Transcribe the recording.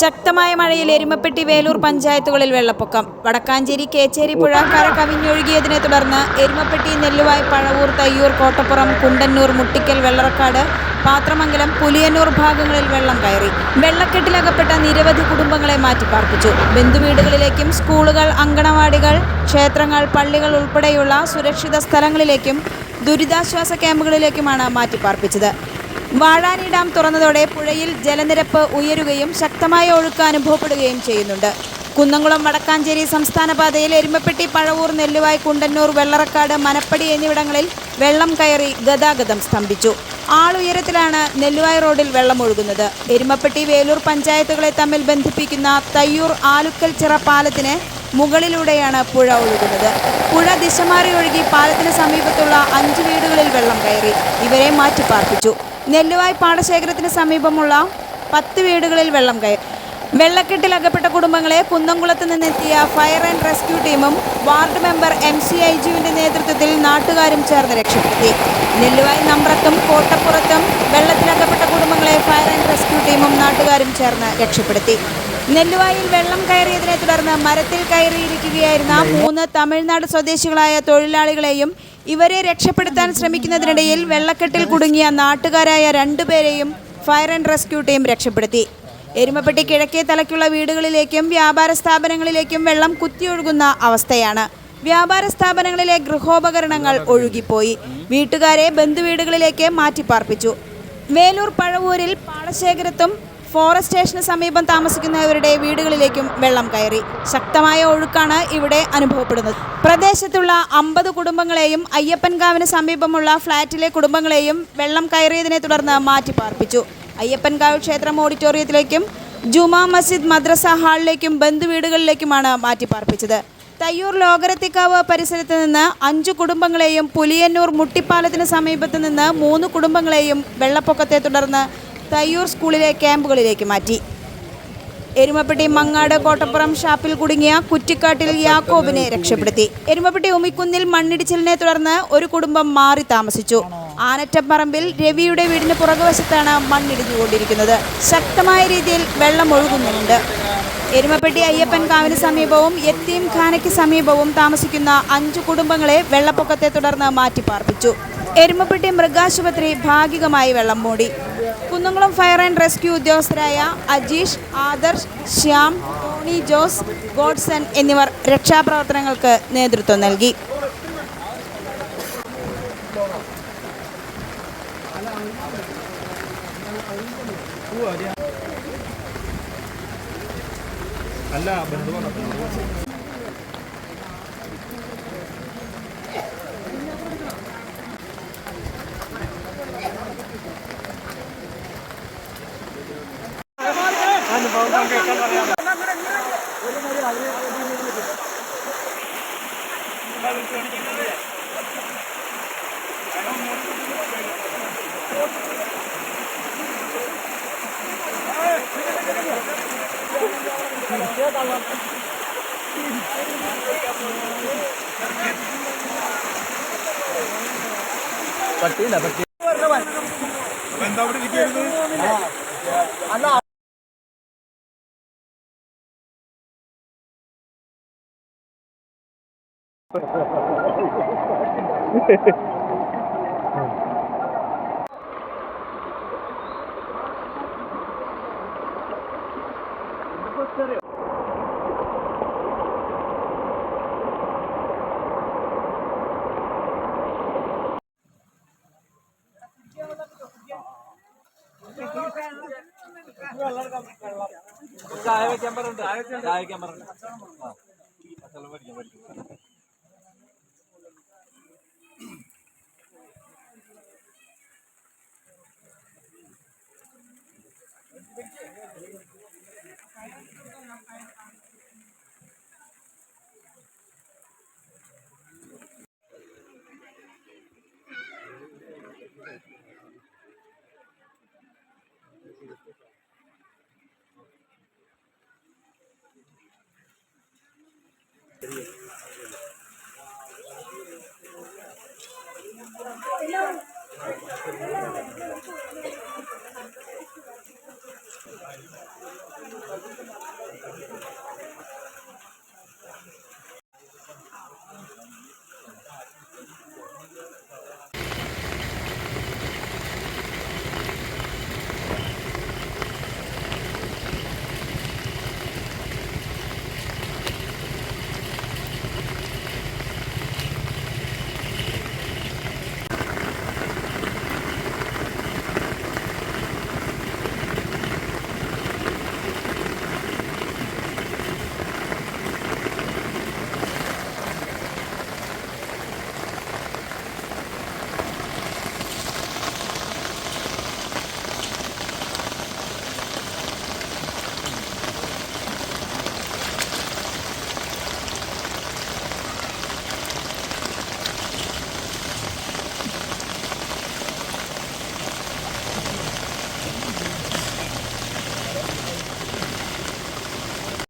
ശക്തമായ മഴയിൽ എരുമപ്പെട്ടി വേലൂർ പഞ്ചായത്തുകളിൽ വെള്ളപ്പൊക്കം. വടക്കാഞ്ചേരി കേച്ചേരി പുഴക്കാര കര കവിഞ്ഞൊഴുകിയതിനെ തുടർന്ന് എരുമപ്പെട്ടി നെല്ലുവായ് പഴവൂർ തയ്യൂർ കോട്ടപ്പുറം കുണ്ടന്നൂർ മുട്ടിക്കൽ വെള്ളറക്കാട് പാത്രമംഗലം പുലിയന്നൂർ ഭാഗങ്ങളിൽ വെള്ളം കയറി. വെള്ളക്കെട്ടിലകപ്പെട്ട നിരവധി കുടുംബങ്ങളെ മാറ്റിപ്പാർപ്പിച്ചു ബന്ധുവീടുകളിലേക്കും സ്കൂളുകൾ അങ്കണവാടികൾ ക്ഷേത്രങ്ങൾ പള്ളികൾ ഉൾപ്പെടെയുള്ള സുരക്ഷിത സ്ഥലങ്ങളിലേക്കും ദുരിതാശ്വാസ ക്യാമ്പുകളിലേക്കുമാണ് മാറ്റിപ്പാർപ്പിച്ചത് വാഴാനി ഡാം തുറന്നതോടെ പുഴയിൽ ജലനിരപ്പ് ഉയരുകയും ശക്തമായ ഒഴുക്ക് അനുഭവപ്പെടുകയും ചെയ്യുന്നുണ്ട്. കുന്നംകുളം വടക്കാഞ്ചേരി സംസ്ഥാന പാതയിൽ എരുമപ്പെട്ടി പഴവൂർ നെല്ലുവായ് കുണ്ടന്നൂർ വെള്ളറക്കാട് മനപ്പടി എന്നിവിടങ്ങളിൽ വെള്ളം കയറി ഗതാഗതം സ്തംഭിച്ചു. ആളുയരത്തിലാണ് നെല്ലുവായ് റോഡിൽ വെള്ളം ഒഴുകുന്നത് എരുമപ്പെട്ടി വേലൂർ പഞ്ചായത്തുകളെ തമ്മിൽ ബന്ധിപ്പിക്കുന്ന തയ്യൂർ ആലുക്കൽ ചിറ പാലത്തിന് മുകളിലൂടെയാണ് പുഴ ഒഴുകുന്നത്. പുഴ ദിശമാറി ഒഴുകി പാലത്തിന് സമീപത്തുള്ള അഞ്ച് വീടുകളിൽ വെള്ളം കയറി. ഇവരെ മാറ്റിപ്പാർപ്പിച്ചു. നെല്ലുവായ് പാടശേഖരത്തിന് സമീപമുള്ള പത്ത് വീടുകളിൽ വെള്ളം കയറി. വെള്ളക്കെട്ടിൽ അകപ്പെട്ട കുടുംബങ്ങളെ കുന്നംകുളത്ത് നിന്നെത്തിയ ഫയർ ആൻഡ് റെസ്ക്യൂ ടീമും ward member M C I ജിയുടെ നേതൃത്വത്തിൽ നാട്ടുകാരും ചേർന്ന് രക്ഷപ്പെടുത്തി. നെല്ലുവായ് നമ്പ്രത്തും കോട്ടപ്പുറത്തും വെള്ളത്തിലകപ്പെട്ട കുടുംബങ്ങളെ ഫയർ ആൻഡ് റെസ്ക്യൂ ടീമും നാട്ടുകാരും ചേർന്ന് രക്ഷപ്പെടുത്തി. നെല്ലുവായിൽ വെള്ളം കയറിയതിനെ തുടർന്ന് മരത്തിൽ കയറിയിരിക്കുകയായിരുന്ന മൂന്ന് തമിഴ്നാട് സ്വദേശികളായ തൊഴിലാളികളെയും ഇവരെ രക്ഷപ്പെടുത്താൻ ശ്രമിക്കുന്നതിനിടയിൽ വെള്ളക്കെട്ടിൽ കുടുങ്ങിയ നാട്ടുകാരായ രണ്ടുപേരെയും ഫയർ ആൻഡ് റെസ്ക്യൂ ടീം രക്ഷപ്പെടുത്തി. എരുമപ്പെട്ടി കിഴക്കേ തലയ്ക്കുള്ള വീടുകളിലേക്കും വ്യാപാര സ്ഥാപനങ്ങളിലേക്കും വെള്ളം കുത്തിയൊഴുകുന്ന അവസ്ഥയാണ്. വ്യാപാര സ്ഥാപനങ്ങളിലെ ഗൃഹോപകരണങ്ങൾ ഒഴുകിപ്പോയി. വീട്ടുകാരെ ബന്ധുവീടുകളിലേക്ക് മാറ്റിപ്പാർപ്പിച്ചു. വേലൂർ പഴവൂരിൽ പാടശേഖരത്തും ഫോറസ്റ്റ് സ്റ്റേഷന് സമീപം താമസിക്കുന്നവരുടെ വീടുകളിലേക്കും വെള്ളം കയറി. ശക്തമായ ഒഴുക്കാണ് ഇവിടെ അനുഭവപ്പെടുന്നത്. പ്രദേശത്തുള്ള അമ്പത് കുടുംബങ്ങളെയും അയ്യപ്പൻകാവിന് സമീപമുള്ള ഫ്ളാറ്റിലെ കുടുംബങ്ങളെയും വെള്ളം കയറിയതിനെ തുടർന്ന് മാറ്റിപ്പാർപ്പിച്ചു. അയ്യപ്പൻകാവ് ക്ഷേത്രം ഓഡിറ്റോറിയത്തിലേക്കും ജുമാ മസ്ജിദ് മദ്രസ ഹാളിലേക്കും ബന്ധുവീടുകളിലേക്കുമാണ് മാറ്റിപ്പാർപ്പിച്ചത്. തയ്യൂർ ലോകരത്തിക്കാവ് പരിസരത്ത് നിന്ന് അഞ്ചു കുടുംബങ്ങളെയും പുലിയന്നൂർ മുട്ടിപ്പാലത്തിന് സമീപത്ത് നിന്ന് മൂന്ന് കുടുംബങ്ങളെയും വെള്ളപ്പൊക്കത്തെ തുടർന്ന് തയ്യൂർ സ്കൂളിലെ ക്യാമ്പുകളിലേക്ക് മാറ്റി. എരുമപ്പെട്ടി മങ്ങാട് കോട്ടപ്പുറം ഷാപ്പിൽ കുടുങ്ങിയ കുറ്റിക്കാട്ടിൽ യാക്കോബിനെ രക്ഷപ്പെടുത്തി. എരുമപ്പെട്ടി ഉമിക്കുന്നിൽ മണ്ണിടിച്ചിലിനെ തുടർന്ന് ഒരു കുടുംബം മാറി താമസിച്ചു. ആനറ്റപ്പറമ്പിൽ രവിയുടെ വീടിന് പുറകുവശത്താണ് മണ്ണിടിഞ്ഞുകൊണ്ടിരിക്കുന്നത് ശക്തമായ രീതിയിൽ വെള്ളം ഒഴുകുന്നുണ്ട് എരുമപ്പെട്ടി അയ്യപ്പൻ കാവിന് സമീപവും എത്തീം ഖാനയ്ക്ക് സമീപവും താമസിക്കുന്ന അഞ്ചു കുടുംബങ്ങളെ വെള്ളപ്പൊക്കത്തെ തുടർന്ന് മാറ്റിപ്പാർപ്പിച്ചു. എരുമപ്പെട്ടി മൃഗാശുപത്രി ഭാഗികമായി വെള്ളം മൂടി. കുന്നംകുളം ഫയർ ആൻഡ് റെസ്ക്യൂ ഉദ്യോഗസ്ഥരായ അജീഷ് ആദർശ് ശ്യാം ടോണി ജോസ് ഗോഡ്സൺ എന്നിവർ രക്ഷാപ്രവർത്തനങ്ങൾക്ക് നേതൃത്വം നൽകി. അല്ല പട്ടിയില്ല പട്ടി എന്താ അവിടെ ഇരിക്കരുത് ചായ വെക്കാൻ പറഞ്ഞിട്ട് ചായ വെക്കാൻ പറഞ്ഞിട്ട് ആ Hello. Hello.